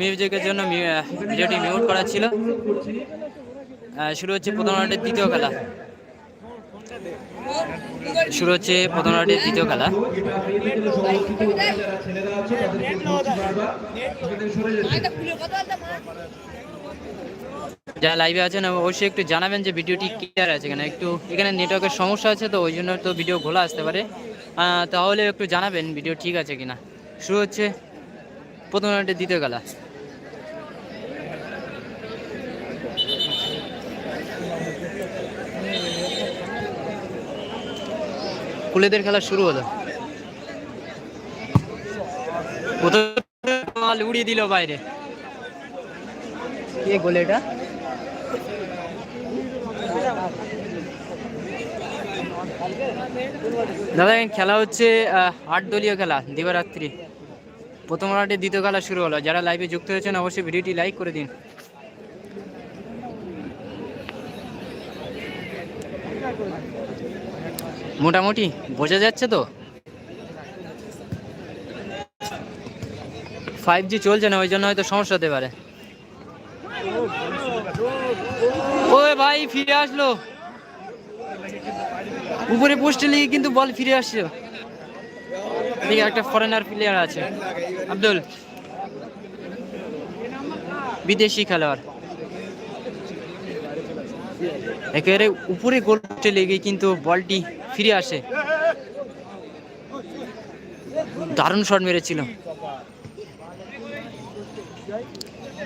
মিউজিকের জন্য ভিডিওটি মিউট করা ছিল। শুরু হচ্ছে প্রথম রাউন্ডের দ্বিতীয় খেলা। শুরু হচ্ছে প্রথম রাউন্ডের দ্বিতীয় খেলা। যারা লাইভে আছেন, অবশ্যই একটু জানাবেন যে ভিডিওটি ক্লিয়ার আছে কেন। একটু এখানে নেটওয়ার্কের সমস্যা আছে, তো ওই জন্য তো ভিডিও ঘোলা আসতে পারে। তাহলে একটু জানাবেন ভিডিও ঠিক আছে কিনা। শুরু হচ্ছে প্রথম রাউন্ডের দ্বিতীয় খেলা। কুলেদের খেলা শুরু হলো। উড়িয়ে দিল বাইরে। কে গোলে এটা? দাদা খেলা হচ্ছে আট দলীয় খেলা, দিবারাত্রি। প্রথম রাউন্ডে দ্বিতীয় খেলা শুরু হলো। যারা লাইভে যুক্ত হয়েছেন, অবশ্যই ভিডিওটি লাইক করে দিন। মোটামুটি বোঝা যাচ্ছে তো? ফাইভ জি চলছে না, ওই জন্য হয়তো সমস্যা হতে পারে। ওই ভাই, ফিরে আসলো। উপরে পোস্টে লিগে কিন্তু বল ফিরে আসছে। একটা ফরেনার প্লেয়ার আছে। আব্দুল। বিদেশি খেলোয়াড়। একেবারে উপরে গোল পোস্টে লেগে কিন্তু বলটি ফিরে আসে। দারুণ শট মেরেছিল।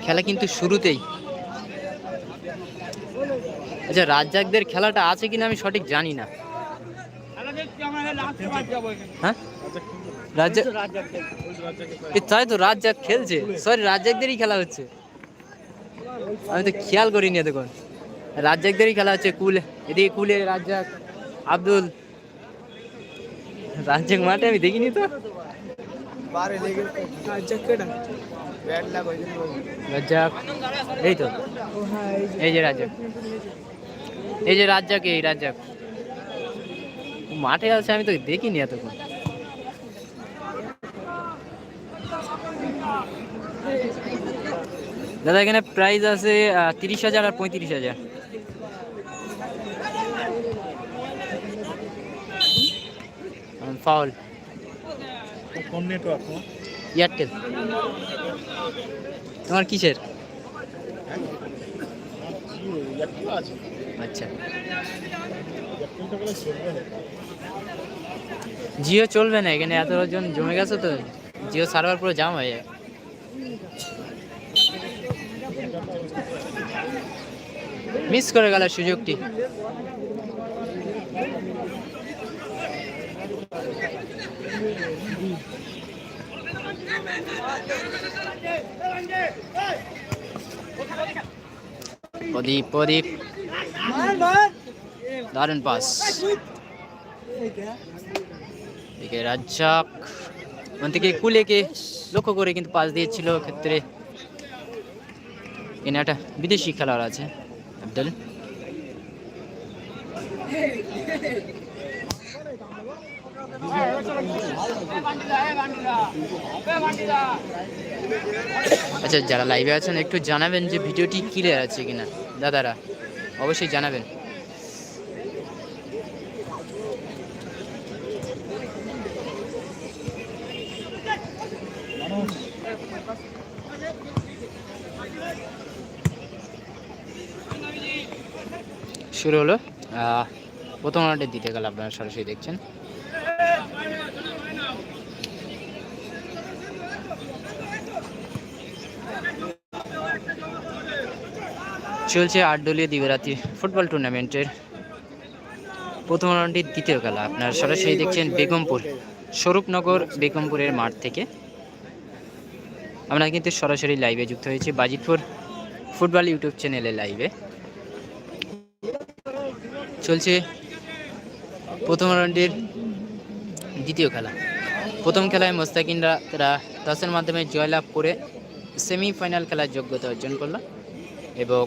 খেলা কিন্তু শুরুতেই। আচ্ছা রাজ্জাকদের খেলাটা আছে কিনা আমি সঠিক জানি না। হ্যাঁ? রাজ্জাক তাই তো রাজ্জাক খেলছে। সরি রাজ্জাকদেরই খেলা হচ্ছে। আমি তো খেয়াল করিনি দেখুন রাজ্জাকদেরই খেলা হচ্ছে কুল এদিকে কুলে রাজ্জাক আব্দুল রাজ্জাক মাঠে আমি দেখিনি তো। রাজ্জাক এই তো। এই যে রাজ্জাক এই যে রাজ্জাক এই রাজ্জাক। মাঠে আছে আমি তো দেখিনি এতক্ষণ। দাদা এখানে প্রাইস আছে তিরিশ হাজার আর পঁয়ত্রিশ হাজার। ফাউল কোন নেটওয়ার্ক এয়ারটেল তোমার কিসের? আচ্ছা। জিও চলবে না এখানে এত জন জমে গেছে তো। জিও সার্ভার পুরো জাম হয়ে যায় মিস করে গেল সুযোগটি। প্রদীপ প্রদীপ। দারুণ পাস রাজ্জাক ওখান থেকে কুলেকে লক্ষ্য করে কিন্তু পাস দিয়েছিল ক্ষেত্রে এখানে একটা বিদেশি খেলোয়াড় আছে, আব্দুল। আচ্ছা যারা লাইভে আছেন, একটু জানাবেন যে ভিডিওটি ক্লিয়ার আছে কিনা। দাদারা, অবশ্যই জানাবেন। শুরু হলো? প্রথম রাউন্ডে দিতে গেল আপনারা সরাসরি দেখছেন। চলছে আট দলীয় দিবারাত্রি ফুটবল টুর্নামেন্টের প্রথম রাউন্ডের দ্বিতীয় খেলা। আপনারা সরাসরি দেখছেন বেগমপুর, স্বরূপনগর বেগমপুরের মাঠ থেকে। আমরা কিন্তু সরাসরি লাইভে যুক্ত হয়েছি বাজিতপুর ফুটবল ইউটিউব চ্যানেলে লাইভে চলছে প্রথম রাউন্ডের দ্বিতীয় খেলা। প্রথম খেলায় মোস্তাকিনরা তারা টসের মাধ্যমে জয়লাভ করে সেমিফাইনাল খেলার যোগ্যতা অর্জন করল এবং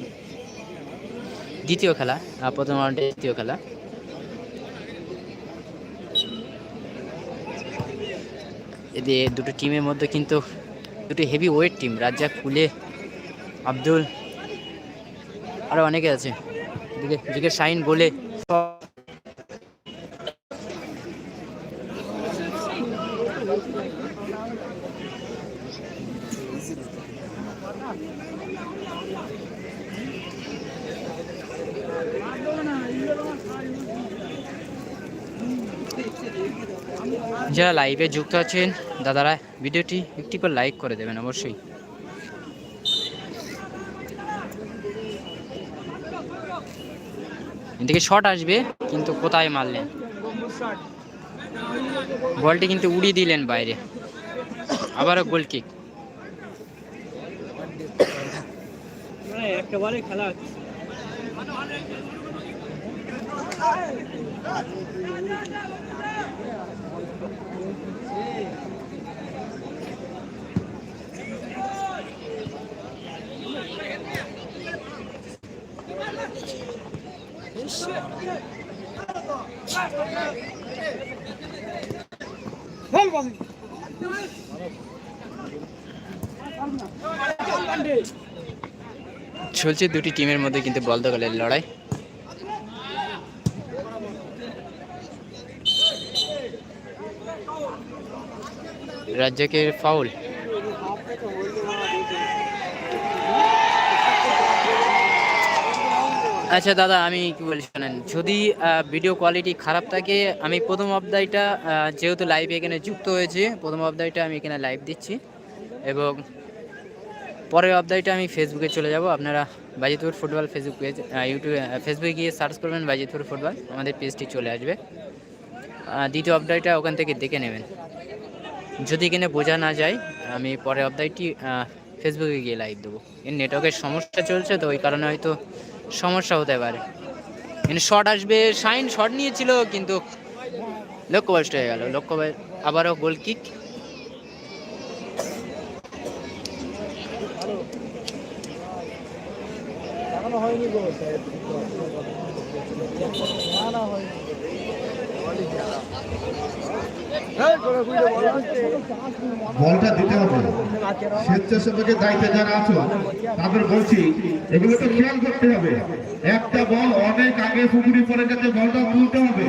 দ্বিতীয় খেলা প্রথম রাউন্ডের দ্বিতীয় খেলা। এদের দুটো টিমের মধ্যে কিন্তু দুটি হেভি ওয়েট টিম রাজ্জাক কুলে আব্দুল আরও অনেকে আছে। এদিকে শাইন গোলে যারা লাইভে যুক্ত আছেন, দাদারা ভিডিওটি একটি করে লাইক করে দেবেন অবশ্যই। এদিকে শট আসবে, কিন্তু কোথায় মারলেন? বলটি কিন্তু উড়িয়ে দিলেন বাইরে। আবারও গোল কিক খেলা চলছে দুটি টিমের মধ্যে কিন্তু বল দখলের লড়াই। রাজ্জাকের ফাউল আচ্ছা দাদা আমি কি বলি শোনেন যদি ভিডিও কোয়ালিটি খারাপ থাকে আমি প্রথম আহ, যেহেতু লাইভ এখানে যুক্ত হয়েছে প্রথম অধ্যায়টা আমি এখানে লাইভ দিচ্ছি এবং পরের অবদায়টা আমি ফেসবুকে চলে যাব। আপনারা বাজিতপুর ফুটবল ফেসবুক পেজ ইউটিউবে ফেসবুকে গিয়ে সার্চ করবেন বাজিতপুর ফুটবল আমাদের পেজটি চলে আসবে। দ্বিতীয় অবদায়টা ওখান থেকে দেখে নেবেন। যদি এখানে বোঝা না যায় আমি পরের অবদায়টি ফেসবুকে গিয়ে লাইভ দেবো। এর নেটওয়ার্কের সমস্যা চলছে তো ওই কারণে হয়তো সমস্যা হতে পারে। কিন্তু শট আসবে সাইন শট নিয়েছিল, কিন্তু লক্ষ্যভ্রষ্ট হয়ে গেল। লক্ষ্য আবারও গোল কিক হয়নি বলটা দিতে হবে। স্বেচ্ছাসেবকের দায়িত্বে যারা আছো, তাদের বলছি, এগুলো তো খেয়াল করতে হবে। একটা বল অনেক আগে পুকুরি পরে গেছে, বলটা তুলতে হবে।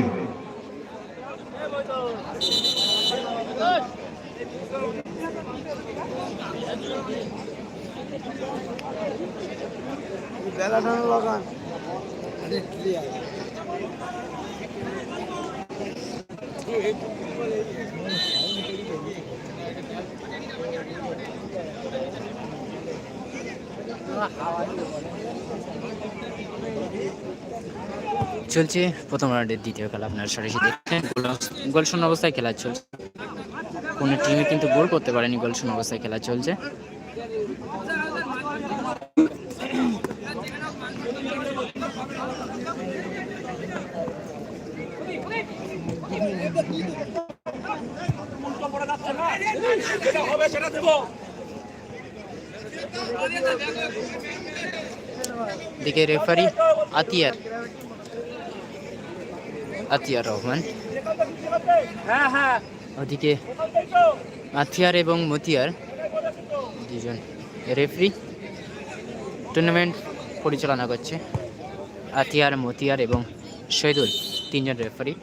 চলছে প্রথম রাউন্ডের দ্বিতীয় খেলা, আপনার সরাসরি দেখছেন। গোল- শূন্য অবস্থায় খেলা চলছে। কোনো টিমে কিন্তু গোল করতে পারেনি গোল শূন্য অবস্থায় খেলা চলছে। দিকে রেফারি আতিয়ার। আতিয়ার রহমান। ওদিকে আতিয়ার এবং মতিয়ার। দুজন রেফারি। টুর্নামেন্ট পরিচালনা করছে আতিয়ার মতিয়ার এবং শহীদুল। তিনজন রেফারি।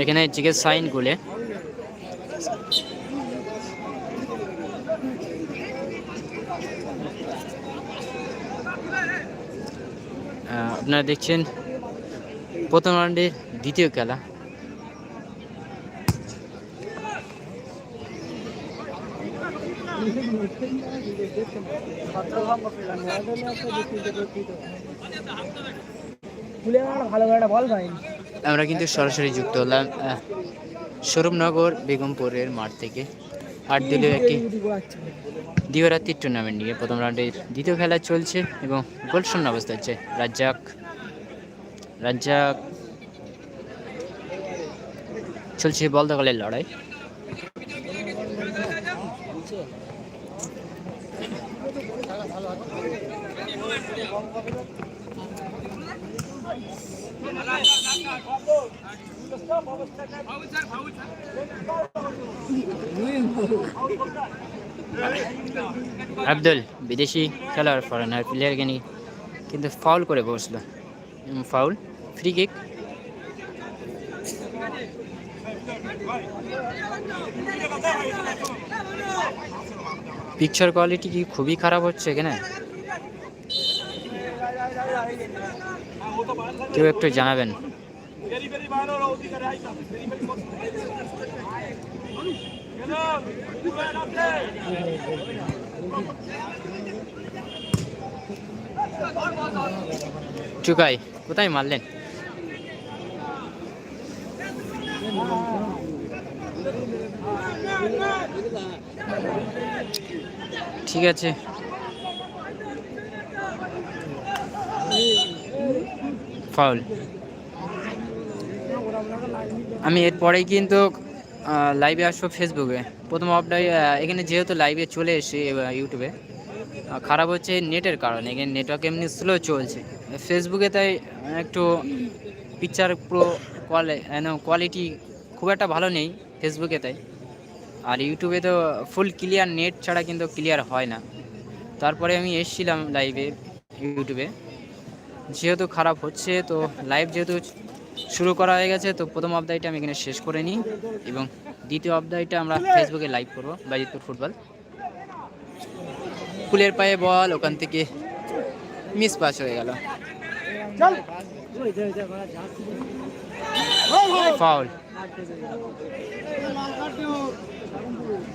এখানে জিজ্ঞেস সাইন আহ, আপনারা দেখছেন প্রথম রাউন্ডের দ্বিতীয় খেলা ভালো করে একটা বল পাইনি আমরা কিন্তু সরাসরি যুক্ত হলাম সৌরভনগর বেগমপুরের মাঠ থেকে। আট দলীয় একটি দিবারাত্রির টুর্নামেন্ট নিয়ে প্রথম রাউন্ডের দ্বিতীয় খেলা চলছে এবং গোল শূন্য অবস্থা হচ্ছে। রাজ্জাক রাজ্জাক চলছে বল দখলের লড়াই। আব্দুল বিদেশি খেলার ফরেনার প্লেয়ারকে নিয়ে কিন্তু ফাউল করে বসল। Foul free kick picture quality কি খুবই খারাপ হচ্ছে এখানে? কেউ একটু জানাবেন। চুকাই কোথায় মারলেন? ঠিক আছে। ফাউল আমি এরপরেই কিন্তু লাইভে আসব ফেসবুকে প্রথম আপডাই এখানে যেহেতু লাইভে চলে এসে ইউটিউবে খারাপ হচ্ছে নেটের কারণে, এখানে নেটওয়ার্ক এমনি স্লো চলছে। ফেসবুকে তাই একটু পিকচার প্রো কোয়ালিটি খুব একটা ভালো নেই ফেসবুকে তাই। আর ইউটিউবে তো ফুল ক্লিয়ার নেট ছাড়া কিন্তু ক্লিয়ার হয় না। তারপরে আমি এসেছিলাম লাইভে ইউটিউবে যেহেতু খারাপ হচ্ছে তো লাইভ যেহেতু শুরু করা হয়ে গেছে তো প্রথম অধ্যায়টা আমি এখানে শেষ করে নিই এবং দ্বিতীয় অধ্যায়টা আমরা ফেসবুকে লাইভ করব বাজিতপুর ফুটবল ফুলের পায়ে বল ওখান থেকে মিস পাস হয়ে গেল। ফাউল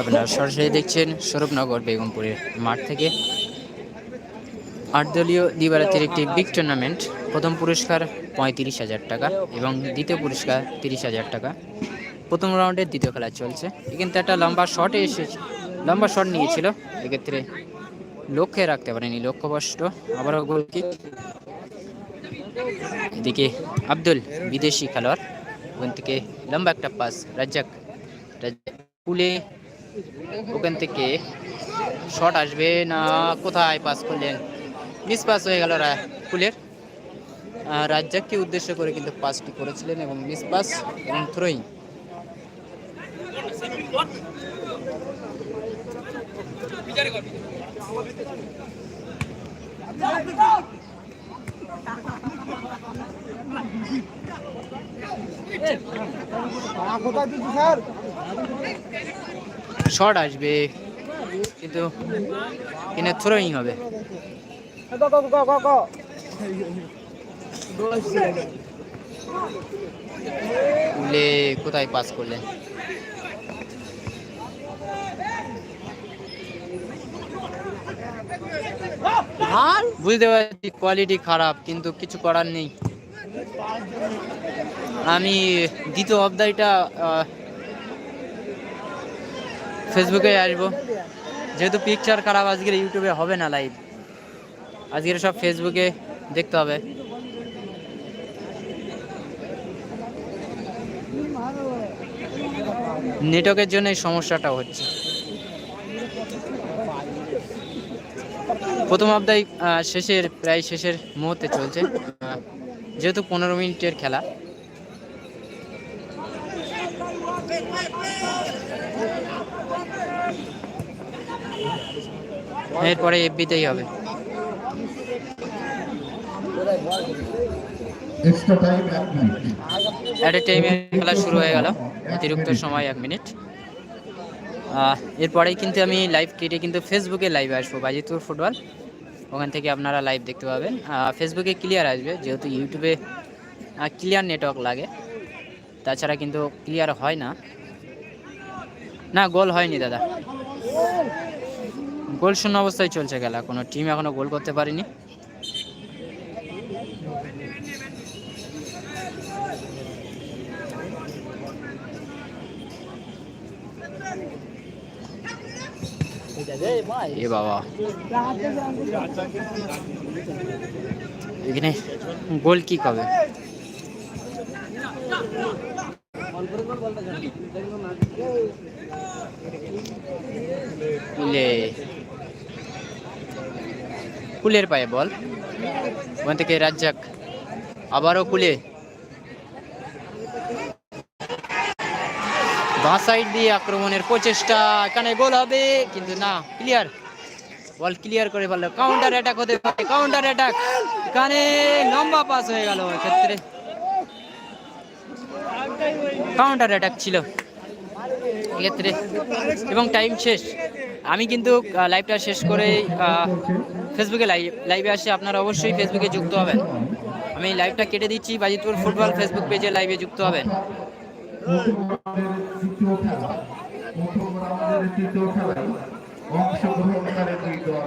আপনারা সরাসরি দেখছেন সৌরভনগর বেগমপুরের মাঠ থেকে। আট দলীয় দিবারাতের একটি বিগ টুর্নামেন্ট প্রথম পুরস্কার পঁয়ত্রিশ হাজার টাকা এবং দ্বিতীয় পুরস্কার তিরিশ হাজার টাকা। প্রথম রাউন্ডের দ্বিতীয় খেলা চলছে। এখানে একটা লম্বা শটে এসেছে, লম্বা শট নিয়েছিল। এক্ষেত্রে লক্ষ্যে রাখতে পারেনি, লক্ষ্যভ্রষ্ট। আবারও গোলকিক এদিকে আব্দুল বিদেশি খেলোয়াড়। ওখান থেকে লম্বা একটা পাস, রাজ্জাক। রাজ্জাক পুলে ওখান থেকে শট আসবে না, কোথায় পাস করলেন? মিস পাস হয়ে গেল পুলের। রাজ্জাককে উদ্দেশ্য করে কিন্তু পাসটি করেছিলেন এবং মিস পাস এবং থ্রোয়িং কোথায় দিচ্ছি শট আসবে, কিন্তু কিনে থ্রোয়িং হবে। পুলে কোথায় পাস করলেন বুঝতে পারছি কোয়ালিটি খারাপ, কিন্তু কিছু করার নেই। আমি দ্বিতীয় আহ, ফেসবুকে আসব। যেহেতু পিকচার খারাপ আজকের ইউটিউবে হবে না লাইভ আজকের সব ফেসবুকে দেখতে হবে। নেটওয়ার্কের জন্য এই সমস্যাটা হচ্ছে। প্রথম আহ, শেষের প্রায় শেষের মুহূর্তে চলছে। যেহেতু পনেরো মিনিটের খেলা এরপরে এফবিতেই হবে। এক্সট্রা টাইম এক মিনিট অ্যাট এ টাইমে খেলা শুরু হয়ে গেল। অতিরিক্ত সময় এক মিনিট এরপরেই কিন্তু আমি লাইভ কেটে কিন্তু ফেসবুকে লাইভে আসব বাজিতুর ফুটবল ওখান থেকে আপনারা লাইভ দেখতে পাবেন। ফেসবুকে ক্লিয়ার আসবে যেহেতু ইউটিউবে ক্লিয়ার নেটওয়ার্ক লাগে। তাছাড়া কিন্তু ক্লিয়ার হয় না। না গোল হয়নি দাদা। গোল শূন্য অবস্থায় চলছে খেলা। কোনো টিম এখনও গোল করতে পারেনি। এ বাবা। এখানে গোল কি কবে? কুলে কুলের পায়ে বল। ওখান থেকে রাজ্জাক আবারও কুলে। বাঁ সাইড দিয়ে আক্রমণের প্রচেষ্টা। এখানে গোল হবে, কিন্তু না ক্লিয়ার বল ক্লিয়ার করে ফেলল। কাউন্টার অ্যাটাক হতে পারে কাউন্টার অ্যাটাক এখানে লম্বা পাস হয়ে গেল ক্ষেত্রে কাউন্টার অ্যাটাক ছিল এক্ষেত্রে। এবং টাইম শেষ। আমি কিন্তু লাইভটা শেষ করে ফেসবুকে লাইভ আসে, আপনারা অবশ্যই ফেসবুকে যুক্ত হবেন। আমি লাইভটা কেটে দিচ্ছি, বাজিতপুর ফুটবল ফেসবুক পেজে লাইভে যুক্ত হবেন। অংশগ্রহণকারী দুই দল